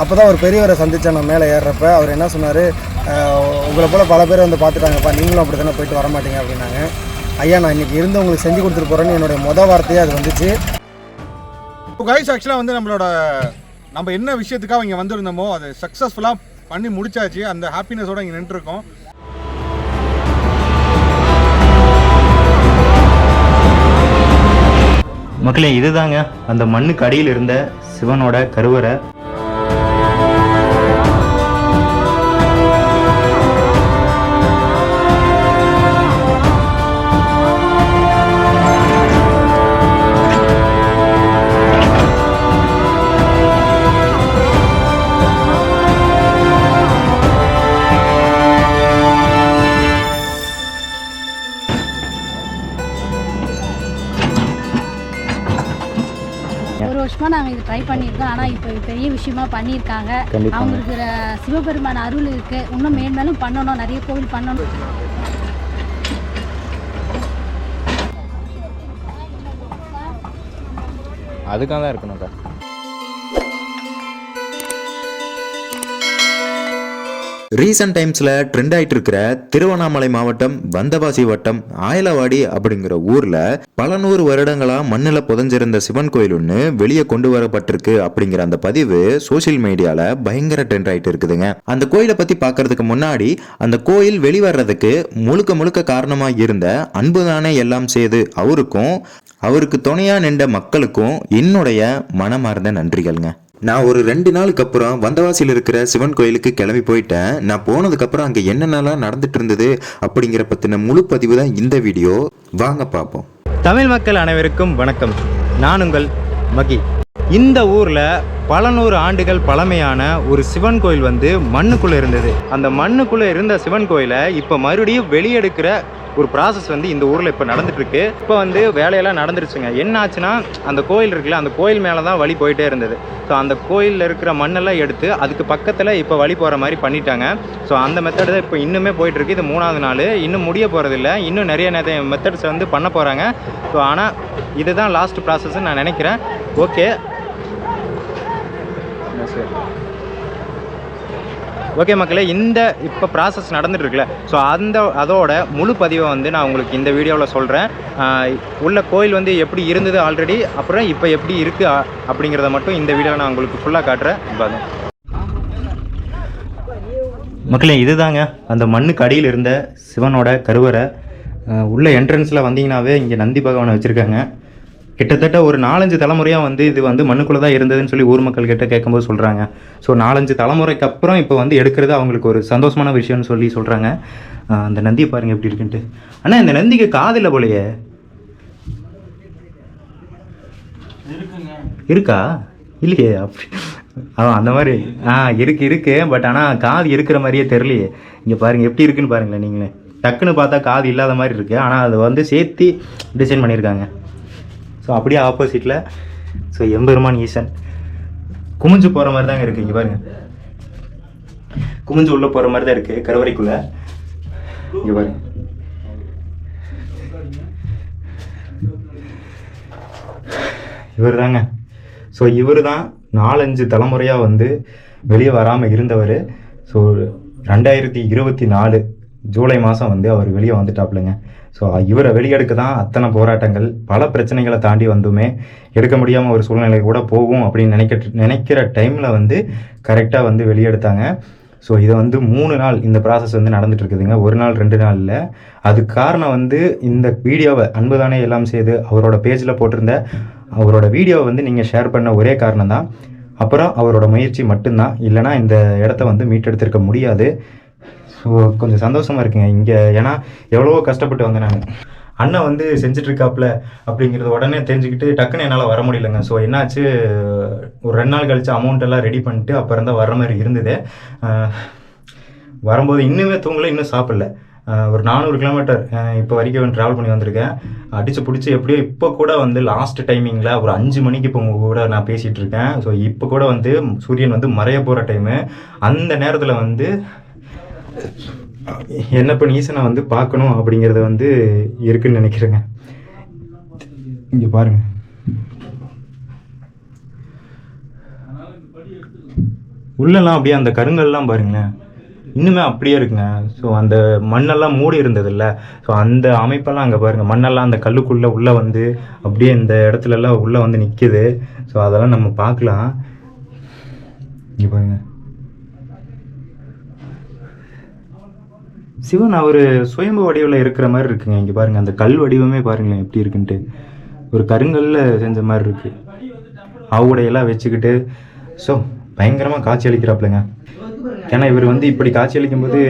அப்போ தான் ஒரு பெரியவரை சந்தித்தேன் நான் மேலே ஏறுறப்ப. அவர் என்ன சொன்னார் உங்களை போல் பல பேர் வந்து பார்த்துட்டாங்கப்பா நீங்களும் அப்படி தானே போயிட்டு வர மாட்டீங்க அப்படின்னாங்க. ஐயா நான் இன்றைக்கி இருந்து உங்களுக்கு செஞ்சு கொடுத்துட்டு போகிறேன்னு என்னுடைய மொதல் வார்த்தையே அது வந்துச்சு. கைஸ் ஆக்சுவலாக வந்து நம்மளோட நம்ம என்ன விஷயத்துக்காக இங்கே வந்திருந்தோமோ அது சக்ஸஸ்ஃபுல்லாக பண்ணி முடிச்சாச்சு. அந்த ஹாப்பினஸோட இங்கே நின்றுருக்கோம். மக்களே இதுதாங்க அந்த மண்ணுக்கு அடியில் இருந்த சிவனோட கருவறை. ட்ரை பண்ணியிருக்கோம். ஆனால் இப்போ பெரிய விஷயமா பண்ணியிருக்காங்க. அவங்களுக்கு சிவபெருமான் அருள் இருக்கு. இன்னும் மேன்மேலும் பண்ணணும். நிறைய கோவில் பண்ணணும். அதுக்காக தான் இருக்கணும்க்கா ரீசன்ட் டைம்ஸில் ட்ரெண்ட் ஆயிட்டு இருக்கிற திருவண்ணாமலை மாவட்டம் வந்தவாசி வட்டம் ஆயலவாடி அப்படிங்கிற ஊரில் பல நூறு வருடங்களாக மண்ணில் புதைஞ்சிருந்த சிவன் கோயில் ஒன்று வெளியே கொண்டு வரப்பட்டிருக்கு அப்படிங்கிற அந்த பதிவு சோஷியல் மீடியாவில் பயங்கர ட்ரெண்ட் ஆயிட்டு இருக்குதுங்க அந்த கோயிலை பற்றி பார்க்கறதுக்கு முன்னாடி அந்த கோயில் வெளிவர்றதுக்கு முழுக்க முழுக்க காரணமாக இருந்த அன்புதானே எல்லாம் செய்து அவருக்கும் அவருக்கு துணையாக நின்ற மக்களுக்கும் என்னுடைய மனமார்ந்த நன்றிகள்ங்க. நான் ஒரு ரெண்டு நாளுக்கு அப்புறம் வந்தவாசியில் இருக்கிற சிவன் கோயிலுக்கு கிளம்பி போயிட்டேன். நான் போனதுக்கு அப்புறம் அங்கே என்னென்னலாம் நடந்துட்டு இருந்தது அப்படிங்கிற பற்றின முழு பதிவு தான் இந்த வீடியோ. வாங்க பார்ப்போம் தமிழ் மக்கள் அனைவருக்கும் வணக்கம். நான் உங்கள் மகி. இந்த ஊரில் பல நூறு ஆண்டுகள் பழமையான ஒரு சிவன் கோயில் வந்து மண்ணுக்குள்ளே இருந்தது. அந்த மண்ணுக்குள்ளே இருந்த சிவன் கோயிலை இப்போ மறுபடியும் வெளியெடுக்கிற ஒரு ப்ராசஸ் வந்து இந்த ஊரில் இப்போ நடந்துட்டுருக்கு. இப்போ வந்து வேலையெல்லாம் நடந்துருச்சுங்க. என்ன ஆச்சுன்னா அந்த கோயில் இருக்குல்ல அந்த கோயில் மேலே தான் வழி போயிட்டே இருந்தது. ஸோ அந்த கோயிலில் இருக்கிற மண்ணெல்லாம் எடுத்து அதுக்கு பக்கத்தில் இப்போ வழி போகிற மாதிரி பண்ணிட்டாங்க. ஸோ அந்த மெத்தடு தான் இப்போ இன்னுமே போயிட்டுருக்கு. இது மூணாவது நாள். இன்னும் முடிய போகிறதில்ல இன்னும் நிறைய நிறைய மெத்தட்ஸ் வந்து பண்ண போகிறாங்க ஸோ ஆனால் இதுதான் லாஸ்ட் ப்ராசஸ்ன்னு நான் நினைக்கிறேன். ஓகே ஓகே மக்களே இந்த இப்போ ப்ராசஸ் நடந்துட்டுருக்குல்ல. ஸோ அந்த அதோட முழு பதிவை வந்து நான் உங்களுக்கு இந்த வீடியோவில் சொல்கிறேன் உள்ள கோயில் வந்து எப்படி இருந்தது ஆல்ரெடி அப்புறம் இப்போ எப்படி இருக்குது அப்படிங்கிறத மட்டும் இந்த வீடியோவில் நான் உங்களுக்கு ஃபுல்லாக காட்டுறேன். பாருங்க. மக்களே இதுதாங்க. அந்த மண்ணுக்கு அடியில் இருந்த சிவனோட கருவறை. உள்ள என்ட்ரன்ஸில் வந்தீங்கன்னாவே இங்கே நந்தி பகவானை வச்சுருக்காங்க. கிட்டத்தட்ட ஒரு நாலஞ்சு தலைமுறையாக வந்து இது வந்து மண்ணுக்குள்ளே தான் இருந்ததுன்னு சொல்லி ஊர் மக்கள் கிட்ட கேட்கும்போது சொல்கிறாங்க ஸோ நாலஞ்சு தலைமுறைக்கு அப்புறம் இப்போ வந்து எடுக்கிறது அவங்களுக்கு ஒரு சந்தோஷமான விஷயம்னு சொல்லி சொல்கிறாங்க அந்த நந்தியை பாருங்கள் எப்படி இருக்குன்ட்டு. அண்ணா இந்த நந்திக்கு காதில்லை போலையே. இருக்கா? இல்லையே அப்படி. ஆ அந்த மாதிரி. ஆ இருக்கு இருக்கு. பட் ஆனால் காது இருக்கிற மாதிரியே தெரியலையே. இங்கே பாருங்க எப்படி இருக்குன்னு பாருங்களேன் நீங்களே. டக்குன்னு பார்த்தா காது இல்லாத மாதிரி இருக்கு. ஆனால் அது வந்து சேர்த்து டிசைன் பண்ணியிருக்காங்க. ஸோ அப்படியே ஆப்போசிட்டில் ஸோ எம்பெருமான் ஈசன். குமிஞ்சு போகிற மாதிரி தாங்க இருக்குது இங்கே பாருங்கள் குமிஞ்சு உள்ளே போகிற மாதிரி தான் இருக்குது கருவறைக்குள்ளே. இங்கே பாருங்கள் இவர் தாங்க ஸோ இவர் தான் நாலஞ்சு தலைமுறையாக வந்து வெளியே வராமல் இருந்தவர். ஸோ ரெண்டாயிரத்தி இருபத்தி நாலு ஜூலை மாதம் வந்து அவர் வெளியே வந்துட்டாப்லங்க. ஸோ இவரை வெளியெடுக்க தான் அத்தனை போராட்டங்கள் பல பிரச்சனைகளை தாண்டி வந்துமே எடுக்க முடியாமல் ஒரு சூழ்நிலை கூட போகும் அப்படின்னு நினைக்க நினைக்கிற டைமில் வந்து கரெக்டாக வந்து வெளியெடுத்தாங்க. ஸோ இதை வந்து மூணு நாள் இந்த ப்ராசஸ் வந்து நடந்துட்டு இருக்குதுங்க. ஒரு நாள் ரெண்டு நாளில். அதுக்கு காரணம் வந்து இந்த வீடியோவை அன்புதானே எல்லாம் செய்து அவரோட பேஜில் போட்டிருந்த அவரோட வீடியோவை வந்து நீங்கள் ஷேர் பண்ண ஒரே காரணம் தான் அப்புறம் அவரோட முயற்சி மட்டும்தான். இல்லைனா இந்த இடத்த வந்து மீட்டெடுத்திருக்க முடியாது. ஸோ கொஞ்சம் சந்தோஷமாக இருக்குங்க. இங்கே ஏன்னா எவ்வளவோ கஷ்டப்பட்டு வந்தேன் நான். அண்ணன் வந்து செஞ்சிட்ருக்காப்புல அப்படிங்கிறது உடனே தெரிஞ்சுக்கிட்டு டக்குன்னு என்னால் வர முடியலங்க. ஸோ என்னாச்சு? ஒரு ரெண்டு நாள் கழிச்சு அமௌண்ட் எல்லாம் ரெடி பண்ணிட்டு அப்புறம் தான் வர மாதிரி இருந்தது. வரும்போது இன்னுமே தூங்கல இன்னும் சாப்பிடல. ஒரு நானூறு கிலோமீட்டர் இப்போ வரைக்கும் ட்ராவல் பண்ணி வந்திருக்கேன். அடித்து பிடிச்சி எப்படியோ இப்போ கூட வந்து லாஸ்ட் டைமிங்கில் ஒரு அஞ்சு மணிக்கு இப்போ உங்கள் கூட நான் பேசிகிட்டு இருக்கேன் ஸோ இப்போ கூட வந்து சூரியன் வந்து மறைய போகிற டைமு அந்த நேரத்தில் வந்து என்ன ஈசனை வந்து பார்க்கணும் அப்படிங்கிறது வந்து இருக்குன்னு நினைக்கிறேங்க. இங்கே பாருங்க. உள்ளெல்லாம் அப்படியே அந்த கருங்கல்லாம் பாருங்களேன். இன்னுமே அப்படியே இருக்குங்க. ஸோ அந்த மண்ணெல்லாம் மூடி இருந்ததில்ல. ஸோ அந்த அமைப்பெல்லாம் அங்கே பாருங்கள் மண்ணெல்லாம் அந்த கல்லுக்குள்ளே உள்ளே வந்து அப்படியே இந்த இடத்துலலாம் உள்ளே வந்து நிற்கிது ஸோ அதெல்லாம் நம்ம பார்க்கலாம். இங்கே பாருங்கள் சிவன் அவர் சுயம்பு வடிவில் இருக்கிற மாதிரி இருக்குங்க. இங்கே பாருங்கள் அந்த கல் வடிவமே பாருங்களேன் எப்படி இருக்குன்ட்டு. ஒரு கருங்கல்ல செஞ்ச மாதிரி இருக்கு. ஆவுடையெல்லாம் வச்சுக்கிட்டு ஸோ பயங்கரமாக காட்சி அளிக்கிறாப்புலங்க ஏன்னா இவர் வந்து இப்படி காட்சி அளிக்கும்போது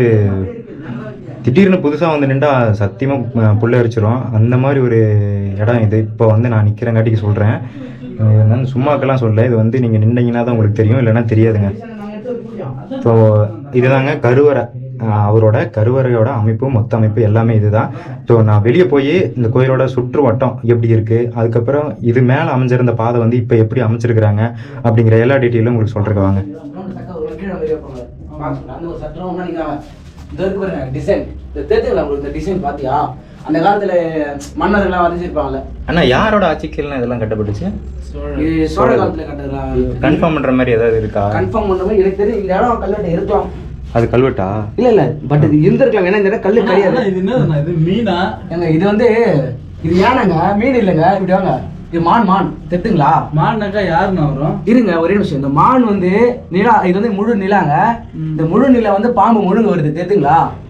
திடீர்னு புதுசாக வந்து நின்றா சத்தியமாக புள்ள அரிச்சிரும் அந்த மாதிரி ஒரு இடம் இது. இப்போ வந்து நான் நிற்கிறங்காட்டிக்கு சொல்கிறேன் நான் சும்மாக்கெல்லாம் சொல்ல. இது வந்து நீங்கள் நின்றீங்கன்னா தான் உங்களுக்கு தெரியும் இல்லைன்னா தெரியாதுங்க. ஸோ இதுதாங்க கருவறை. அவரோட கருவறையோட அமைப்பு மொத்த அமைப்பு எல்லாமே இதுதான். ஸோ நான் வெளியே போய் இந்த கோயிலோட சுற்று வட்டம் எப்படி இருக்குது அதுக்கப்புறம் இது மேலே அமைஞ்சிருந்த பாதை வந்து இப்போ எப்படி அமைச்சிருக்கிறாங்க அப்படிங்கிற எல்லா டீட்டெயிலும் உங்களுக்கு சொல்கிறேன் வாங்க. அந்த டிசைன் உங்களுக்கு இந்த டிசைன் காலத்துல மன்னர்கள்லாம் வரைஞ்சிருப்பாங்கல்ல அண்ணா யாரோட ஆட்சிக்கெல்லாம் இதெல்லாம் கட்டப்பட்டுச்சு? சோழ காலத்துல கட்டதெல்லாம் கன்ஃபார்ம் பண்ணுற மாதிரி ஏதாவது இருக்கா? கன்ஃபார்ம் பண்ண மாதிரி எனக்கு தெரியும். இந்த இடம் கல்வெட்டு இருக்கலாம். அது கல்வெட்டா? இல்ல இல்ல பட் இது இருந்திருக்கலாம். ஏன்னா இந்த கல்லு கிடையாது. இது என்னதுண்ணா? இது மீனா? ஏங்க இது வந்து இது யானைங்க? மீன் இல்லைங்க. இப்படி வாங்க. இது மான் மான். தெத்துங்களா மான்னாக்கா யாருண்ணா வரும்? இருங்க ஒரே நிமிஷம். இந்த மான் வந்து நிலா இது வந்து முழு நிலாங்க. இந்த முழு நிலா வந்து பாம்பு முழுங்க வருது. தெரியுங்களா ஆமா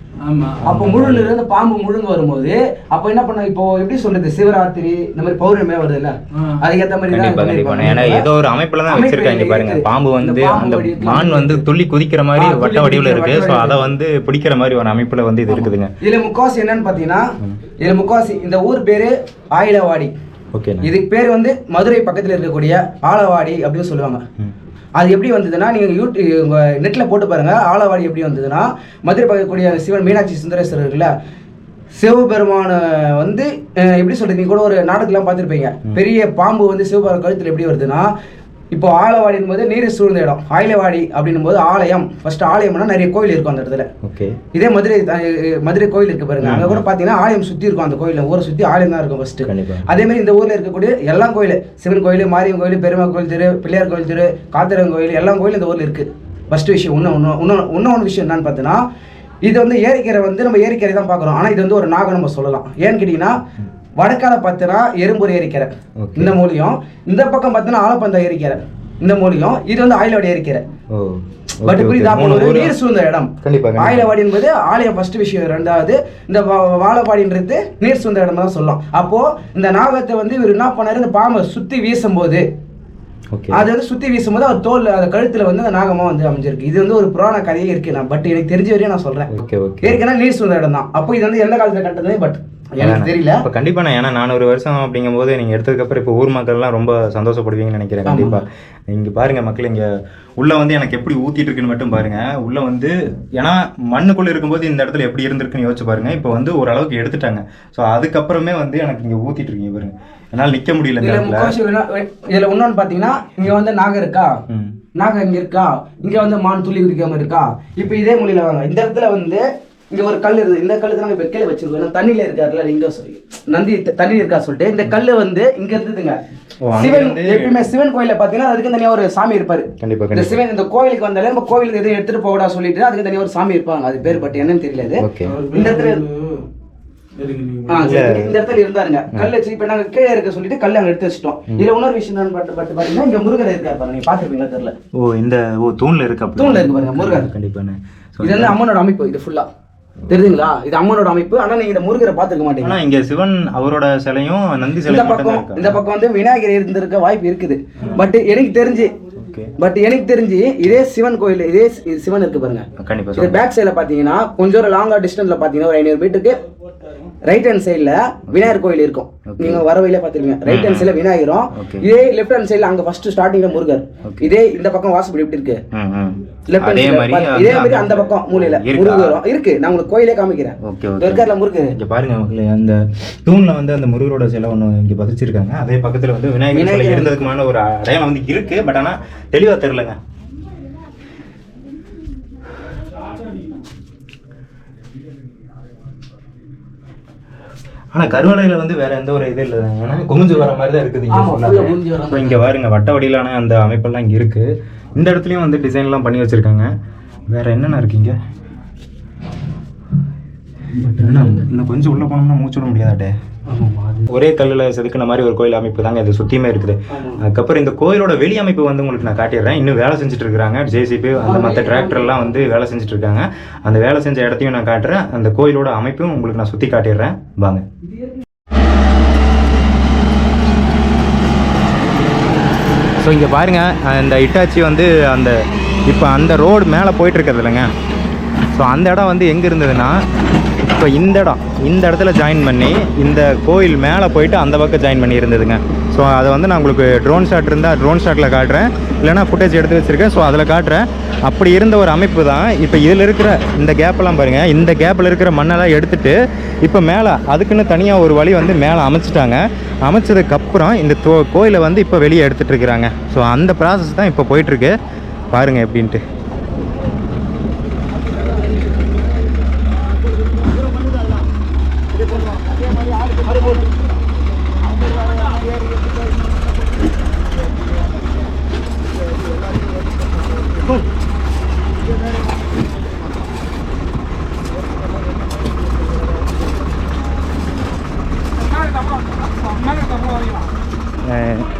அப்போ முழு நிலா வந்து பாம்பு முழுங்க வரும்போது அப்போ என்ன பண்ண இப்போ எப்படி சொல்றது சிவராத்திரி இந்த மாதிரி பௌர்ணமி வருது இல்ல ஆ. அதுக்கேத்த மாதிரி. ஏன்னா ஏதோ ஒரு அமைப்புல தான் வச்சிருக்காங்க பாருங்க. பாம்பு வந்து அந்த மான் வந்து. துள்ளி குதிக்கிற மாதிரி வட்ட வடிவில் இருக்கு ஸோ அதை வந்து பிடிக்கிற மாதிரி ஒரு அமைப்புல வந்து இது இருக்குதுங்க இதுல முக்காவாசி என்னன்னு பாத்தீங்கன்னா இதுல முக்காவாசி இந்த ஊர் பேரு ஆயிலவாடி ஓகேண்ணா இதுக்கு பேர் வந்து மதுரை பக்கத்துல இருக்கக்கூடிய ஆலவாடி அப்படின்னு சொல்லுவாங்க. அது எப்படி வந்ததுன்னா நீங்க யூடியூப் உங்க நெட்ல போட்டு பாருங்க ஆலவாடி எப்படி வந்ததுன்னா மதுரை பக்கக்கூடிய சிவன் மீனாட்சி சுந்தரேஸ்வரர் இருக்குல்ல சிவபெருமான வந்து எப்படி சொல்றது நீங்க கூட ஒரு நாடகம்லாம் பார்த்துருப்பீங்க. பெரிய பாம்பு வந்து சிவபெருமான கழுத்துல எப்படி வருதுன்னா இப்போ ஆலவாடி போது நீர் சூழ்ந்த இடம். ஆயிலவாடி அப்படின்னும் போது ஆலயம். ஃபர்ஸ்ட் ஆலயம்னா நிறைய கோயில் இருக்கும் அந்த இடத்துல. ஓகே. இதே மதுரை மதுரை கோயில் இருக்கு பாருங்க. அங்க கூட பாத்தீங்கன்னா ஆலயம் சுத்தி இருக்கும் அந்த கோயில்ல. ஊரை சுத்தி ஆலயம் தான் இருக்கும் ஃபர்ஸ்ட். அதே மாதிரி இந்த ஊர்ல இருக்கக்கூடிய எல்லா கோயில். சிவன் கோயில் மாரியம் கோயில் பெருமாள் கோயில் திரு பிள்ளையார் கோயில் திரு காத்திரன் கோயில் எல்லா கோயிலும் இந்த ஊர்ல இருக்கு. ஃபர்ஸ்ட் விஷயம். இன்னும் இன்னும் இன்னும் இன்னொன்று விஷயம் என்னன்னு பார்த்தீங்கன்னா இது வந்து ஏரிக்கரை வந்து நம்ம ஏரிக்கரை தான் பார்க்குறோம். ஆனால் இது வந்து ஒரு நாகம் நம்ம சொல்லலாம். ஏன்னு கேட்டிங்கன்னா வடக்கால பார்த்தீங்கன்னா எறும்பூர் ஏரிக்கரை. இந்த மூலியம் இந்த பக்கம் பார்த்தீங்கன்னா ஆலப்பந்தா ஏரிக்கரை. இந்த மூலியம் இது வந்து ஆயிலோட ஏரிக்கரை. பட் புரியுதா? நீர் சூழ்ந்த இடம். ஆயிலவாடி என்பது ஆலயம் ஃபர்ஸ்ட் விஷயம் ரெண்டாவது இந்த வாழப்பாடின்றது நீர் சூழ்ந்த இடம் தான் சொல்லலாம். அப்போ இந்த நாகத்தை வந்து இவர் என்ன பண்ணாரு? இந்த பாம்பை சுத்தி வீசும்போது ஓகே. அது வந்து சுத்தி வீசும்போது அவர் தோல் அந்த கழுத்துல வந்து அந்த நாகமா வந்து அமைஞ்சிருக்கு. இது வந்து ஒரு புராண கதையே இருக்கு. நான் பட் எனக்கு தெரிஞ்ச வரையும் நான் சொல்றேன். ஏற்கனவே நீர் சூழ்ந்த இடம் தான் அப்போ இது வந்து எந்த காலத்துல கட்டது? பட் எனக்கு தெரியல. இப்போ கண்டிப்பா நான் ஏன்னா நானூறு வருஷம் அப்படிங்கும்போது நீங்க எடுத்ததுக்கு அப்புறம் இப்போ ஊர் மக்கள்லாம் ரொம்ப சந்தோஷப்படுவீங்கன்னு நினைக்கிறேன். ஆமா. கண்டிப்பா. இங்க பாருங்க மக்கள் இங்க உள்ள வந்து எனக்கு எப்படி ஊத்திட்டு இருக்குன்னு மட்டும் பாருங்க. உள்ள வந்து ஏன்னா மண்ணுக்குள்ள இருக்கும்போது இந்த இடத்துல எப்படி இருந்திருக்குன்னு யோசிச்சு பாருங்க. இப்போ வந்து ஓரளவுக்கு எடுத்துட்டாங்க. ஸோ அதுக்கப்புறமே வந்து எனக்கு இங்க ஊத்திட்டு இருக்கீங்க பாருங்க. என்னால் நிக்க முடியல இதுல இன்னொன்னு பாத்தீங்கன்னா இங்க வந்து நாகம் இருக்கா? ம். நாகம் இங்க இருக்கா? இங்க வந்து மான் துள்ளி குதிக்காம இருக்கா? இப்போ இதே மொழியில வாங்க. இந்த இடத்துல வந்து இங்க ஒரு கல் இருக்குது இந்த கல்லு தான் இப்ப கீழே வச்சிருக்கோம். ஏன்னா தண்ணியில இருக்காருல இங்க சொல்லி. நந்தி த- தண்ணி இருக்கா சொல்லிட்டு. இந்த கல்லு வந்து இங்க இருந்ததுங்க. சிவன் எப்பயுமே சிவன் கோயில்ல பாத்தீங்கன்னா அதுக்கு தனியா ஒரு சாமி இருப்பாரு. கண்டிப்பா இந்த கண்டிப்பா. சிவன் இந்த கோயிலுக்கு வந்தாலே நம்ம கோயிலுக்கு எதுவும் எடுத்துட்டு போகடா சொல்லிட்டு அதுக்கு தனியா ஒரு சாமி இருப்பாங்க. அது பேர் பட் என்னன்னு தெரியல இந்த இடத்துல நீங்க. இந்த இடத்துல இருந்தாருங்க. கல் வச்சு இப்ப நாங்க கீழே இருக்க சொல்லிட்டு கல் அங்க எடுத்து வச்சிட்டோம். இதுல இன்னொரு விஷயம் என்னன்னு பாட்டு பாட்டு பாத்தீங்கன்னா இங்க முருகர் இருக்காரு பாருங்க. நீங்க பாத்துருப்பீங்களா தெரியல. ஓ இந்த ஓ தூண்ல இருக்கு தூண்ல இருக்கு பாருங்க, முருகன். கண்டிப்பாண்ணே So, இது வந்து அம்மனோட அமைப்பு இது ஃபுல்லா தெரியுதுங்களா? இது அம்மனோட அமைப்பு. ஆனா நீங்க இந்த முருகரை பாத்துக்க மாட்டீங்க. ஆனா இங்க சிவன் அவரோட சிலையும் நந்தி இந்த சிலையும் மட்டும் பக்கம் இந்த பக்கம் வந்து விநாயகர் இருந்திருக்க வாய்ப்பு இருக்குது. பட் எனக்கு தெரிஞ்சு பட் எனக்கு தெரிஞ்சு இதே சிவன் கோயில் இதே சிவன் இருக்கு பாருங்க. கண்டிப்பா பேக் சைடுல பாத்தீங்கன்னா கொஞ்சம் ஒரு லாங்கா டிஸ்டன்ஸ்ல பாத்தீங்கன்னா ஒரு ஐநூறு மீட்டருக்கு ரைட் ஹேண்ட் சைடுல விநாயகர் கோயில் இருக்கும். Okay. நீங்க வர வழியில பாத்துருங்க ரைட் ஹேண்ட் சைடுல விநாயகரும். இதே லெஃப்ட் ஹேண்ட் சைடுல அங்க ஃபர்ஸ்ட் ஸ்டார்டிங்ல முருகர். இதே இந்த பக்கம் வாசப்படி எப்படி இருக்கு. லெஃப்ட் ஹேண்ட் இதே மாதிரி அந்த பக்கம் மூலையில? முருகரும் இருக்கு. நான் உங்களுக்கு கோயிலே காமிக்கிறேன். இருக்கார்ல முருகர் இங்க பாருங்க மக்களே அந்த தூண்ல வந்து அந்த முருகரோட சிலை ஒண்ணு இங்க பதிச்சிருக்காங்க. அதே பக்கத்துல வந்து விநாயகர். இருந்ததுக்குமான ஒரு அடையாளம் வந்து இருக்கு. பட் ஆனா தெளிவா தெரியலங்க. ஆனா கருவளையில வந்து வேற எந்த ஒரு இது இல்லை. ஏன்னா குமிஞ்சு வர மாதிரி தான் இருக்குது இங்க வர So, இங்க பாருங்க வட்ட வடியிலான அந்த அமைப்பெல்லாம் இங்க இருக்கு. இந்த இடத்துலையும் வந்து டிசைன்லாம் பண்ணி வச்சுருக்காங்க. வேறு என்னென்ன இருக்கீங்க என்ன இன்னும் கொஞ்சம் உள்ளே போனோம்னா மூச்சு விட முடியாதாட்டே? ஒரே கல்லில் செதுக்கின மாதிரி ஒரு கோயில் அமைப்பு தாங்க இது சுற்றியுமே இருக்குது. அதுக்கப்புறம் இந்த கோயிலோட வெளி அமைப்பு வந்து உங்களுக்கு நான் காட்டிடுறேன். இன்னும் வேலை செஞ்சுட்டு இருக்கிறாங்க. ஜேசிபி அந்த மற்ற டிராக்டர்லாம் வந்து வேலை செஞ்சுட்டு இருக்காங்க. அந்த வேலை செஞ்ச இடத்தையும் நான் காட்டுறேன். அந்த கோயிலோட அமைப்பும் உங்களுக்கு நான் சுற்றி காட்டிடுறேன். வாங்க. ஸோ இங்கே பாருங்கள் அந்த இட்டாச்சி வந்து அந்த இப்போ அந்த ரோடு மேலே போயிட்டு இருக்கிறது இல்லைங்க. ஸோ அந்த இடம் வந்து எங்கே இருந்ததுன்னா இப்போ இந்த இடம் இந்த இடத்துல ஜாயின் பண்ணி இந்த கோயில் மேலே போயிட்டு அந்த பக்கம் ஜாயின் பண்ணி இருந்ததுங்க. ஸோ அதை வந்து நான் உங்களுக்கு ட்ரோன் ஷாட் இருந்தால் ட்ரோன் ஷாட்டில் காட்டுறேன். இல்லைனா ஃபுட்டேஜ் எடுத்து வச்சுருக்கேன். ஸோ அதில் காட்டுறேன். அப்படி இருந்த ஒரு அமைப்பு தான் இப்போ இதில் இருக்கிற இந்த கேப்பெல்லாம் பாருங்கள் இந்த கேப்பில் இருக்கிற மண்ணெல்லாம் எடுத்துட்டு இப்போ மேலே அதுக்குன்னு தனியாக ஒரு வழி வந்து மேலே அமைச்சிட்டாங்க. அமைச்சதுக்கப்புறம் இந்த தோ கோயிலை வந்து இப்போ வெளியே எடுத்துகிட்டு இருக்கிறாங்க. ஸோ அந்த ப்ராசஸ் தான் இப்போ போயிட்டுருக்கு பாருங்கள் எப்படின்ட்டு.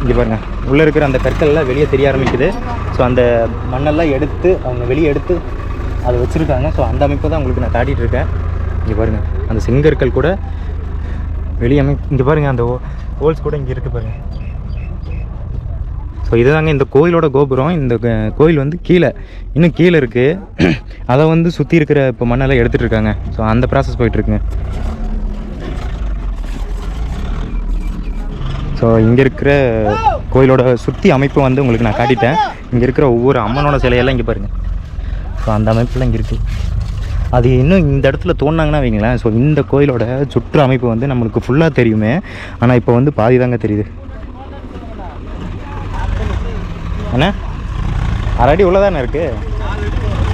இங்கே பாருங்கள் உள்ளே இருக்கிற அந்த கற்கள்லாம் வெளியே தெரிய ஆரம்பிக்குது. ஸோ அந்த மண்ணெல்லாம் எடுத்து அவங்க வெளியே எடுத்து அதை வச்சுருக்காங்க. ஸோ அந்த அமைப்பு தான் உங்களுக்கு நான் காட்டிகிட்டு இருக்கேன். இங்கே பாருங்கள் அந்த செங்கற்கள் கூட வெளியே அமை இங்கே பாருங்கள் அந்த ஹோல்ஸ் கூட இங்கே இருக்குது பாருங்கள் ஸோ இதுதாங்க இந்த கோயிலோட கோபுரம். இந்த கோயில் வந்து கீழே. இன்னும் கீழே இருக்குது அதை வந்து சுற்றி இருக்கிற இப்போ மண்ணெல்லாம் எடுத்துகிட்டு இருக்காங்க. ஸோ அந்த ப்ராசஸ் போயிட்டுருக்குங்க ஸோ இங்கே இருக்கிற கோயிலோட சுற்றி அமைப்பு வந்து உங்களுக்கு நான் காட்டிட்டேன். இங்கே இருக்கிற ஒவ்வொரு அம்மனோட சிலையெல்லாம் இங்கே பாருங்கள் ஸோ அந்த அமைப்புலாம் இங்கே இருக்குது அது இன்னும் இந்த இடத்துல தோணாங்கன்னா வைங்களேன். ஸோ இந்த கோயிலோட சுற்று அமைப்பு வந்து நம்மளுக்கு ஃபுல்லாக தெரியுமே. ஆனால் இப்போ வந்து பாதி தாங்க தெரியுது. என்ன அரடி உள்ளதானே இருக்குது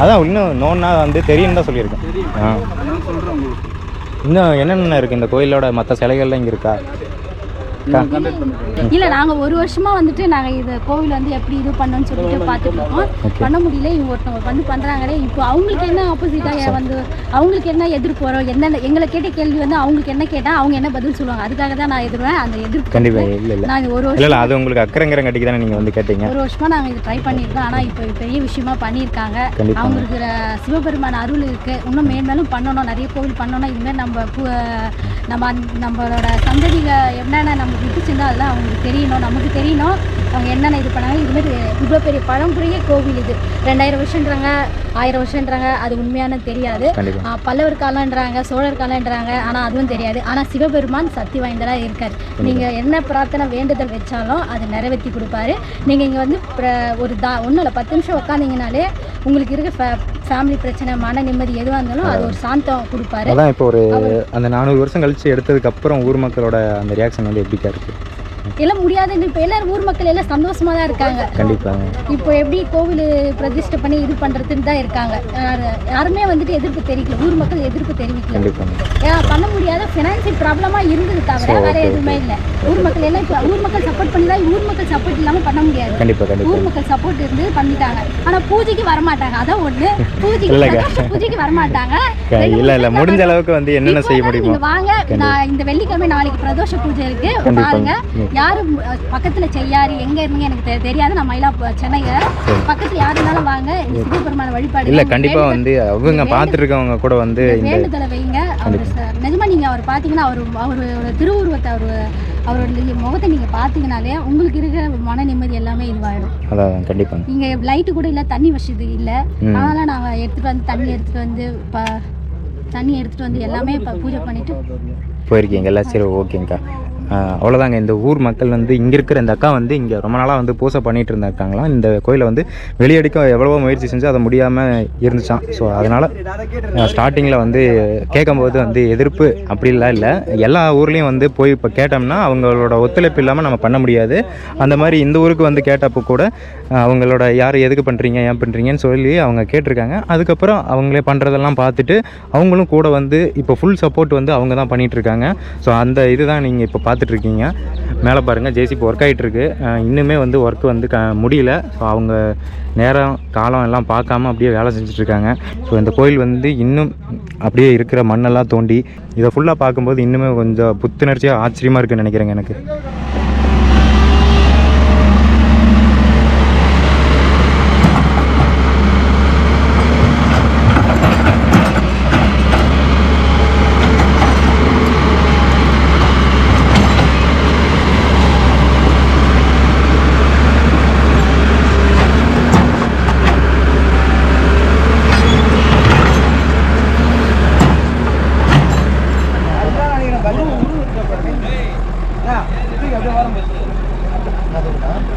அதான் இன்னும் நோன்னா வந்து தெரியும் தான் சொல்லியிருக்கேன். ஆ. இன்னும் என்னென்ன இருக்குது இந்த கோயிலோட மற்ற சிலைகள்லாம் இங்கே இருக்கா? இல்ல நாங்க ஒரு வருஷமா வந்துட்டு நாங்க இது கோவில் வந்து எப்படி இது பண்ணணும்னு சொல்லிட்டு பார்த்துட்டு இருக்கோம். பண்ண முடியல இவங்க ஒருத்தவங்க வந்து பண்றாங்களே. இப்போ அவங்களுக்கு என்ன ஆப்போசிட்டா வந்து அவங்களுக்கு என்ன எதிர்ப்பு வரும்? என்ன எங்களை கேட்ட கேள்வி வந்து அவங்களுக்கு என்ன கேட்டா அவங்க என்ன பதில் சொல்லுவாங்க? அதுக்காக தான் நான் எதிர்வேன் அந்த எதிர்ப்பு கண்டிப்பாக இல்லை இல்லை. நான் இது ஒரு இல்லை வருஷம் இல்லை அது உங்களுக்கு அக்கறைங்கிறங்காட்டிக்கு தானே நீங்கள் வந்து கேட்டீங்க. ஒரு வருஷமா நாங்க இது ட்ரை பண்ணியிருக்கோம். ஆனா இப்போ பெரிய விஷயமா பண்ணியிருக்காங்க. அவங்களுக்கு சிவபெருமான் அருள் இருக்கு. இன்னும் மேன்மேலும் பண்ணணும். நிறைய கோவில் பண்ணணும். இதுமாதிரி நம்ம பு- நம்ம நம்மளோட சந்ததியில என்னென்ன நம்ம விட்டுச்சுன்னா அதெல்லாம் அவங்களுக்கு தெரியணும். நமக்கு தெரியணும். அவங்க என்னென்ன இது பண்ணாங்க இதுமாரி இவ்வளோ பெரிய பழம்புரிய கோவில் இது. ரெண்டாயிரம் வருஷன்றாங்க ஆயிரம் வருஷன்றாங்க அது உண்மையான தெரியாது. பல்லவர் காலன்றாங்க சோழர் காலன்றாங்க ஆனால் அதுவும் தெரியாது. ஆனால் சிவபெருமான் சக்தி வாய்ந்தராக இருக்கார். நீங்கள் என்ன பிரார்த்தனை வேண்டுதல் வச்சாலும் அதை நிறைவேற்றி கொடுப்பாரு. நீங்கள் இங்கே வந்து ஒரு தா ஒன்றும் இல்லை பத்து நிமிஷம் உட்காந்தீங்கனாலே உங்களுக்கு இருக்க ஃபே ஃபேமிலி பிரச்சனை மன நிம்மதி எதுவாக இருந்தாலும் அது ஒரு சாந்தம் கொடுப்பாரு. அதான் இப்போ ஒரு அந்த நானூறு வருஷம் கழிச்சு எடுத்ததுக்கு அப்புறம் ஊர் மக்களோட அந்த ரியாக்ஷன் வந்து எப்படிக்கா இருக்கு? எல்லாம் முடியாதுன்னு இப்போ எல்லாரும் ஊர் மக்கள் எல்லாம் சந்தோஷமா தான் இருக்காங்க. கண்டிப்பாங்க இப்போ எப்படி கோவில் பிரதிஷ்டை பண்ணி இது பண்ணுறதுன்னு தான் இருக்காங்க. யாரு- யாருமே வந்துட்டு எதிர்ப்பு தெரிவிக்கல. ஊர் மக்கள் எதிர்ப்பு தெரிவிக்கல. கண்டிப்பாங்க பண்ண முடியாத ஃபினான்சியல் ப்ராப்ளமாக இருந்தது தவிர வேற எதுவுமே இல்லை. ஊர் மக்கள் எல்லாம் இப்போ ஊர் மக்கள் சப்போர்ட் பண்ணி தான் ஊர் மக்கள் சப்போர்ட் இல்லாமல் பண்ண முடியாது. ஊர் மக்கள் சப்போர்ட் இருந்து பண்ணிட்டாங்க. ஆனா பூஜைக்கு வர மாட்டாங்க அதான் ஒண்ணு. பூஜைக்கு பூஜைக்கு வர மாட்டாங்க க- இல்ல. இல்ல முடிஞ்ச அளவுக்கு வந்து என்னென்ன செய்ய முடியுமோ? வாங்க. நான் இந்த வெள்ளிக்கிழமை நாளைக்கு பிரதோஷ பூஜை இருக்கு. பாருங்க. யாரு பக்கத்துல செய்யாரு எங்க இருந்தீங்க எனக்கு தெரியாது. நான் மயிலா சென்னைங்க பக்கத்துல யாரு இருந்தாலும் வாங்க. இந்த சிவபெருமான வழிபாடு. இல்ல உங்க கண்டிப்பா வேண்டுதல்- வந்து அவங்க இருக்கவங்க கூட வந்து வேண்டுதலை வைங்க. அவர் ச- நிஜமா நீங்க அவர் பாத்தீங்கன்னா அவர் அவரோட திருவுருவத்தை அவர் அவரோட முகத்தை நீங்க பாத்தீங்கனாலே உங்களுக்கு இருக்கிற மன நிம்மதி எல்லாமே இதுவாயிடும். அதான் கண்டிப்பாங்க. இங்க லைட்டு கூட இல்ல தண்ணி வசதி இல்ல. அதனால நாங்க எடுத்துட்டு வந்து தண்ணி எடுத்துட்டு வந்து ப- தண்ணி எடுத்துட்டு வந்து எல்லாமே இப்ப பூஜை பண்ணிட்டு போயிருக்கீங்க. எல்லாம் சரி ஓகேங்க்கா அவ்வளோதாங்க இந்த ஊர் மக்கள் வந்து இங்கே இருக்கிற இந்த அக்கா வந்து இங்கே ரொம்ப நாளாக வந்து பூசை பண்ணிகிட்டு இருந்திருக்காங்களாம். இந்த கோயிலை வந்து வெளியடிக்க எவ்வளவோ முயற்சி செஞ்சு அது முடியாமல் இருந்துச்சான் ஸோ அதனால் ஸ்டார்டிங்கில் வந்து கேட்கும்போது வந்து எதிர்ப்பு அப்படிலாம் இல்லை. எல்லா ஊர்லேயும் வந்து போய் இப்போ கேட்டோம்னா அவங்களோட ஒத்துழைப்பு இல்லாமல் நம்ம பண்ண முடியாது. அந்த மாதிரி இந்த ஊருக்கு வந்து கேட்டப்போ கூட அவங்களோட யார் எதுக்கு பண்ணுறீங்க ஏன் பண்ணுறீங்கன்னு சொல்லி அவங்க கேட்டிருக்காங்க. அதுக்கப்புறம் அவங்களே பண்ணுறதெல்லாம் பார்த்துட்டு அவங்களும் கூட வந்து இப்போ ஃபுல் சப்போர்ட் வந்து அவங்க தான் பண்ணிகிட்ருக்காங்க இருக்காங்க. ஸோ அந்த இதுதான் நீங்கள் இப்போ பார்த்து பார்த்துட்ருக்கீங்க. மேலே பாருங்கள் ஜேசிபி ஒர்க் ஆகிட்டுருக்கு இன்னுமே வந்து ஒர்க் வந்து க முடியல. ஸோ அவங்க நேரம் காலம் எல்லாம் பார்க்காம அப்படியே வேலை செஞ்சுட்ருக்காங்க. ஸோ இந்த கோயில் வந்து இன்னும் அப்படியே இருக்கிற மண்ணெல்லாம் தோண்டி இதை ஃபுல்லாக பார்க்கும்போது இன்னுமே கொஞ்சம் புத்துணர்ச்சியாக ஆச்சரியமாக இருக்குன்னு நினைக்கிறேங்க எனக்கு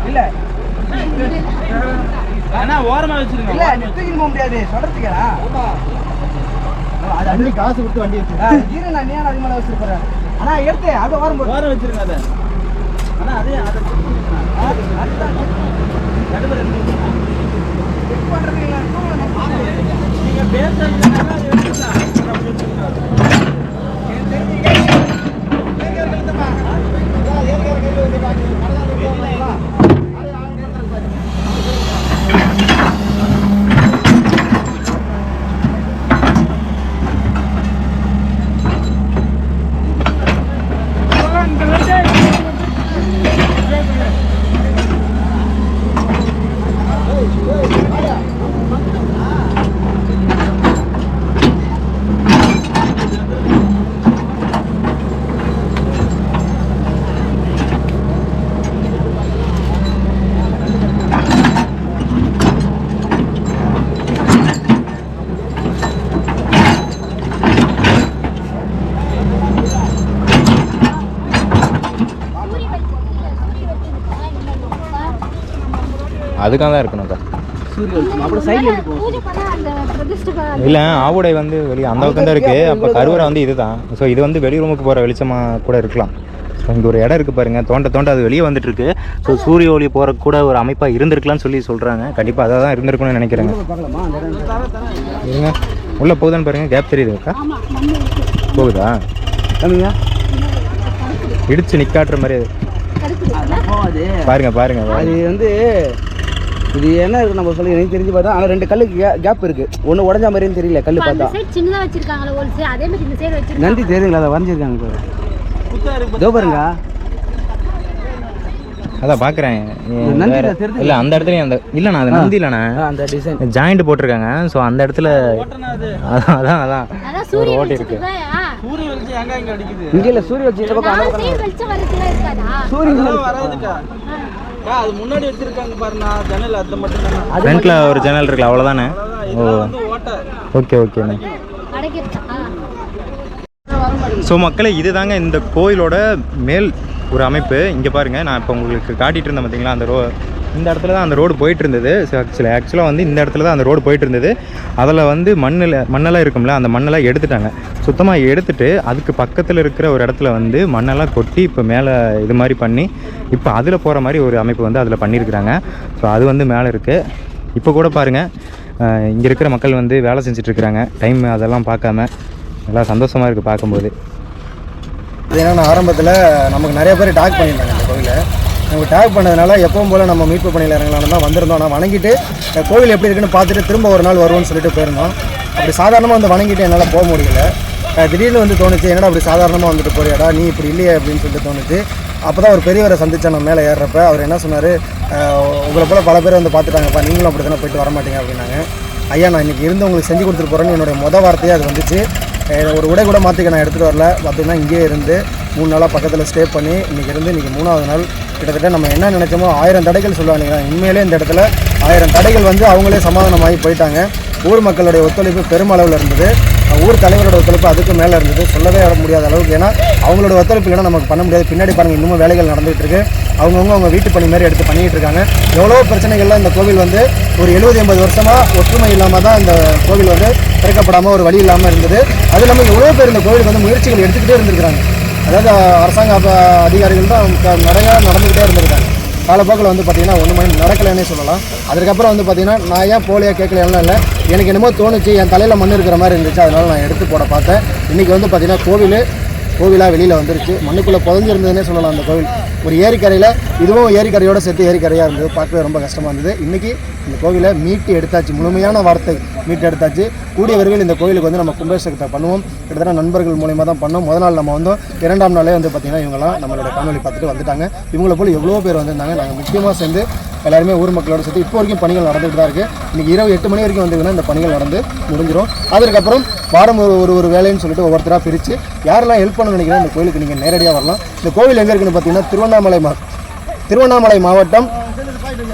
இல்ல அண்ணா ஓரமா வச்சிருங்க இல்ல முடியாது சொல்றதுக்கா அது அன்னி காசு கொடுத்து வண்டி ஆ, இரு நான் நேரம் அது மேலே வச்சிருப்பேன் ஆனா எடுத்து அது வரும்போது ஓரம் வச்சிருங்க அதை. அண்ணா அதே அதை நீங்க பேசுறது அதுக்காக தான் இருக்கணும்க்கா இல்லை ஆவுடை வந்து வெளியே அந்த பக்கம் தான் இருக்குது அப்போ கருவறை வந்து இதுதான். ஸோ இது வந்து வெளி ரூமுக்கு போகிற வெளிச்சமாக கூட இருக்கலாம். ஸோ இங்கே ஒரு இடம் இருக்குது பாருங்கள் தோண்ட தோண்ட அது வெளியே வந்துட்டு இருக்கு. ஸோ சூரிய ஒளி போகிற கூட ஒரு அமைப்பாக இருந்திருக்கலாம்னு சொல்லி சொல்கிறாங்க கண்டிப்பாக அதாக தான் இருந்திருக்கும்னு நினைக்கிறேங்க. உள்ளே போகுதான்னு பாருங்கள் கேப் தெரியுதுக்கா போகுதா? இடிச்சு நிக்காட்டுற மாதிரி பாருங்க பாருங்க. அது வந்து இது என்ன இருக்கு நம்ம சொல்லி எனக்கு தெரிஞ்சு பார்த்தா ஆனால் ரெண்டு கல்லுக்கு கேப் இருக்கு. ஒன்று உடஞ்ச மாதிரியும் தெரியல கல் பார்த்தா. சைடு சின்னதா வச்சிருக்காங்களே ஒரு சைடு அதே மாதிரி இந்த சைடு வச்சிருக்காங்க நந்தி தெரியுங்களா அதை வரைஞ்சிருக்காங்க பாரு. இதோ பாருங்க. அதான் பார்க்குறேன் நந்தி இல்ல, அந்த இடத்துலையும் அந்த இல்லைண்ணா அது நந்தி இல்லைண்ணா. அந்த டிசைன் ஜாயிண்ட் போட்டிருக்காங்க. ஸோ அந்த இடத்துல ஓட்டனா அது அதான் அதான். ஒரு சூரிய ஓட்டை இருக்கு. இங்க அடிக்குது? இங்கே இல்லை சூரிய வச்சு இந்த பக்கம் சூரியன் அது முன்னாடி வச்சிருக்காங்க பாருண்ணா. ஜன்னல் அது மட்டும் தானே ஃப்ரண்ட்டில் ஒரு ஜன்னல் இருக்குல்ல அவ்வளோதானே அவ்வளவுதான். ஓகே ஓகேண்ணே ஸோ மக்களே இதுதாங்க இந்த கோயிலோட மேல் ஒரு அமைப்பு. இங்கே பாருங்கள் நான் இப்போ உங்களுக்கு காட்டிகிட்டு இருந்தேன் பார்த்தீங்களா அந்த ரோ இந்த இடத்துல தான் அந்த ரோடு போயிட்டு இருந்தது ஆக்சுவலி ஆக்சுவலாக வந்து இந்த இடத்துல தான் அந்த ரோடு போயிட்டு இருந்தது அதில் வந்து மண்ணில் மண்ணெல்லாம் இருக்கும்ல அந்த மண்ணெல்லாம் எடுத்துட்டாங்க. சுத்தமாக எடுத்துட்டு அதுக்கு பக்கத்தில் இருக்கிற ஒரு இடத்துல வந்து மண்ணெல்லாம் கொட்டி இப்போ மேலே இது மாதிரி பண்ணி இப்போ அதில் போகிற மாதிரி ஒரு அமைப்பு வந்து அதில் பண்ணியிருக்கிறாங்க. ஸோ அது வந்து மேலே இருக்குது இப்போ கூட பாருங்கள் இங்கே இருக்கிற மக்கள் வந்து வேலை செஞ்சிட்ருக்கிறாங்க டைம் அதெல்லாம் பார்க்காம நல்லா சந்தோஷமாக இருக்குது பார்க்கும்போது. இது என்னன்னா ஆரம்பத்தில் நமக்கு நிறைய பேர் டாக் பண்ணியிருந்தாங்க இந்த கோவிலை. நம்ம டேக் பண்ணதுனால எப்பவும் போல் நம்ம மீட்பு பணியில் இறங்கலாம்னு தான் வந்திருந்தோம். நான் வணங்கிட்டு கோவில் எப்படி இருக்குன்னு பார்த்துட்டு திரும்ப ஒரு நாள் வருவோம்னு சொல்லிட்டு போயிருந்தோம். அப்படி சாதாரணமாக வந்து வணங்கிட்டு என்னால் போக முடியல. திடீர்னு வந்து தோணுச்சு என்னடா அப்படி சாதாரணமாக வந்துட்டு போறியாடா நீ இப்படி இல்லையே அப்படின்னு சொல்லிட்டு தோணுச்சு. அப்போ தான் ஒரு பெரியவரை சந்தித்தேன் நான் மேலே ஏறுறப்ப. அவர் என்ன சொன்னார் உங்களை போல் பல பேர் வந்து பார்த்துட்டாங்கப்பா நீங்களும் அப்படி தானே போயிட்டு வர மாட்டீங்க அப்படின்னாங்க. ஐயா நான் இன்றைக்கி இருந்து உங்களுக்கு செஞ்சு கொடுத்துட்டு போகிறேன்னு என்னுடைய மொதல் வார்த்தையே அது வந்துச்சு. ஒரு உடை கூட மாற்றிக்க நான் எடுத்துகிட்டு வரல. பார்த்திங்கன்னா இங்கேயே இருந்து மூணு நாளாக பக்கத்தில் ஸ்டே பண்ணி இன்றைக்கி இருந்து இன்றைக்கி மூணாவது நாள். கிட்டத்தட்ட நம்ம என்ன நினச்சோமோ ஆயிரம் தடைகள் சொல்லுவாங்க உண்மையிலே இந்த இடத்துல ஆயிரம் தடைகள் வந்து அவங்களே சமாதானமாகி போயிட்டாங்க. ஊர் மக்களுடைய ஒத்துழைப்பு பெருமளவில் இருந்தது. ஊர் தலைவரோட ஒத்துழைப்பு அதுக்கு மேலே இருந்தது. சொல்லவே முடியாத அளவுக்கு. ஏன்னா அவங்களோட ஒத்துழைப்பு இல்லைனா நமக்கு பண்ண முடியாது. பின்னாடி பாருங்கள் இன்னமும் வேலைகள் நடந்துகிட்டு இருக்கு. அவங்கவுங்க அவங்க வீட்டு பணி மாதிரி எடுத்து பண்ணிகிட்டு இருக்காங்க. எவ்வளோ பிரச்சனைகள்லாம் இந்த கோவில் வந்து ஒரு எழுபது எண்பது வருஷமாக ஒற்றுமை இல்லாமல் தான் இந்த கோவில் வந்து திறக்கப்படாமல் ஒரு வழி இல்லாமல் இருந்தது. அது இல்லாமல் எவ்வளோ பேர் இந்த கோவிலுக்கு வந்து முயற்சிகள் எடுத்துக்கிட்டே இருந்திருக்கிறாங்க. அதாவது அரசாங்க அதிகாரிகள் தான் நிறையா நடந்துக்கிட்டே இருந்திருக்காங்க. காலப்போக்கில் வந்து பார்த்தீங்கன்னா ஒன்று மணி நடக்கலைன்னே சொல்லலாம். அதுக்கப்புறம் வந்து பார்த்தீங்கன்னா நான் ஏன் போலியாக கேட்கலாம் இல்லை. எனக்கு என்னமோ தோணுச்சு என் தலையில் மண் இருக்கிற மாதிரி இருந்துச்சு அதனால் நான் எடுத்து போட பார்த்தேன். இன்றைக்கி வந்து பார்த்தீங்கன்னா கோவில் கோவிலாக வெளியில் வந்துருச்சு மண்ணுக்குள்ளே புதஞ்சிருந்ததுன்னே சொல்லலாம் அந்த கோவில். ஒரு ஏரிக்கரையில் இதுவும் ஏரிக்கரையோட சேர்த்து ஏரிக்கரையாக இருந்தது. பார்க்கவே ரொம்ப கஷ்டமாக இருந்தது. இன்றைக்கி இந்த கோவிலை மீட்டு எடுத்தாச்சு. முழுமையான வார்த்தை மீட்டு எடுத்தாச்சு. கூடிய விரைவில் இந்த கோவிலுக்கு வந்து நம்ம கும்பாபிஷேகத்தை பண்ணுவோம். கிட்டத்தட்ட நண்பர்கள் மூலியமாக தான் பண்ணோம். முதல் நாள் நம்ம வந்தோம் இரண்டாம் நாளே வந்து பார்த்திங்கன்னா இவங்கெல்லாம் நம்மளோட காணொலி பார்த்துட்டு வந்துட்டாங்க. இவங்கள போல் எவ்வளோ பேர் வந்திருந்தாங்க. நாங்கள் முக்கியமாக சேர்ந்து எல்லாருமே ஊர் மக்களோட சேர்த்து இப்போ வரைக்கும் பணிகள் நடந்துகிட்டு தான் இருக்குது இன்றைக்கி இரவு எட்டு மணி வரைக்கும் வந்தீங்கன்னா இந்த பணிகள் நடந்து முடிஞ்சிடும் அதுக்கப்புறம் வாரம் ஒரு ஒரு ஒரு வேலைன்னு சொல்லிட்டு ஒவ்வொருத்தராக பிரித்து யாரெல்லாம் ஹெல்ப் பண்ண நினைக்கிறேன் இந்த கோயிலுக்கு நீங்கள் நேரடியாக வரலாம். இந்த கோவில் எங்கே இருக்குன்னு பார்த்தீங்கன்னா திருவண்ணாமலை மா திருவண்ணாமலை மாவட்டம்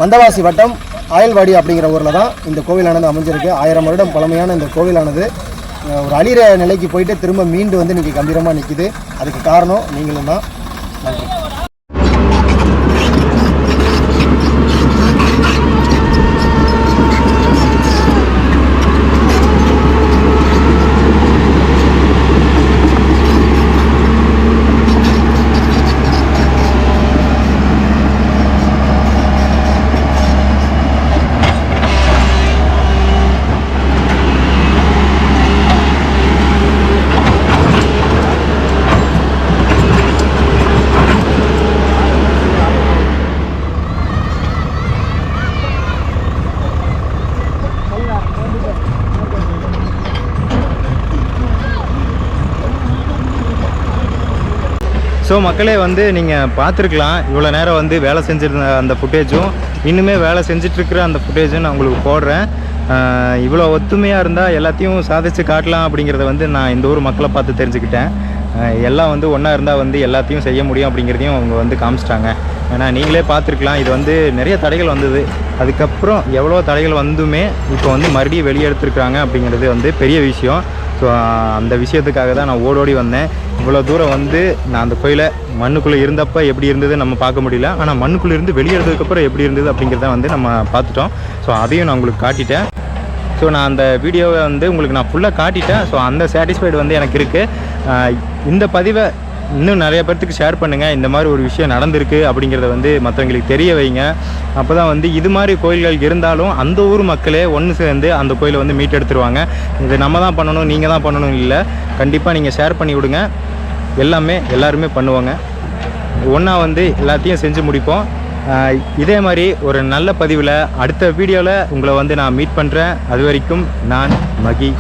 வந்தவாசி வட்டம் ஆயல்வாடி அப்படிங்கிற ஊரில் தான் இந்த கோவிலானது அமைஞ்சிருக்கு. ஆயிரம் வருடம் பழமையான இந்த கோவிலானது. ஒரு அழிகிற நிலைக்கு போயிட்டு திரும்ப மீண்டு வந்து இன்றைக்கி கம்பீரமாக நிற்கிது அதுக்கு காரணம் நீங்களும் தான் நன்றி ஸோ மக்களே வந்து நீங்கள் பார்த்துருக்கலாம். இவ்வளோ நேரம் வந்து வேலை செஞ்சுருந்த அந்த ஃபுட்டேஜும் இன்னுமே வேலை செஞ்சிட்ருக்கிற அந்த ஃபுட்டேஜும் நான் உங்களுக்கு போடுறேன். இவ்வளோ ஒத்துமையாக இருந்தால் எல்லாத்தையும் சாதிச்சு காட்டலாம் அப்படிங்கிறத வந்து நான் இந்த ஊர் மக்களை பார்த்து தெரிஞ்சுக்கிட்டேன். எல்லாம் வந்து ஒன்றா இருந்தால் வந்து எல்லாத்தையும் செய்ய முடியும் அப்படிங்கிறதையும் அவங்க வந்து காமிச்சிட்டாங்க. ஏன்னா நீங்களே பார்த்துருக்கலாம். இது வந்து நிறைய தடைகள் வந்தது. அதுக்கப்புறம் எவ்வளோ தடைகள் வந்துமே இப்போ வந்து மறுபடியும் வெளியே எடுத்துருக்காங்க அப்படிங்கிறது வந்து பெரிய விஷயம். ஸோ அந்த விஷயத்துக்காக தான் நான் ஓடோடி வந்தேன். இவ்வளோ தூரம் வந்து நான் அந்த கோயிலை மண்ணுக்குள்ளே இருந்தப்போ எப்படி இருந்தது நம்ம பார்க்க முடியல. ஆனால் மண்ணுக்குள்ளே இருந்து வெளியேறதுக்கப்புறம் எப்படி இருந்தது அப்படிங்கிறத வந்து நம்ம பார்த்துட்டோம். ஸோ அதையும் நான் உங்களுக்கு காட்டிட்டேன். ஸோ நான் அந்த வீடியோவை வந்து உங்களுக்கு நான் ஃபுல்லாக காட்டிட்டேன். ஸோ அந்த சாட்டிஸ்ஃபைடு வந்து எனக்கு இருக்குது இந்த பதிவை இன்னும் நிறைய பேர்த்துக்கு ஷேர் பண்ணுங்கள் இந்த மாதிரி ஒரு விஷயம் நடந்திருக்கு அப்படிங்கிறத வந்து மற்றவங்களுக்கு தெரிய வைங்க. அப்போ தான் வந்து இது மாதிரி கோயில்கள் இருந்தாலும் அந்த ஊர் மக்களே ஒன்று சேர்ந்து அந்த கோயிலை வந்து மீட்டெடுத்துருவாங்க. இது நம்ம தான் பண்ணணும் நீங்கள் தான் பண்ணணும் இல்லை. கண்டிப்பாக நீங்கள் ஷேர் பண்ணி விடுங்க. எல்லாமே எல்லாருமே பண்ணுவாங்க. ஒன்றா வந்து எல்லாத்தையும் செஞ்சு முடிப்போம். இதே மாதிரி ஒரு நல்ல பதிவில் அடுத்த வீடியோவில் உங்களை வந்து நான் மீட் பண்ணுறேன் அது வரைக்கும் நான் மகி.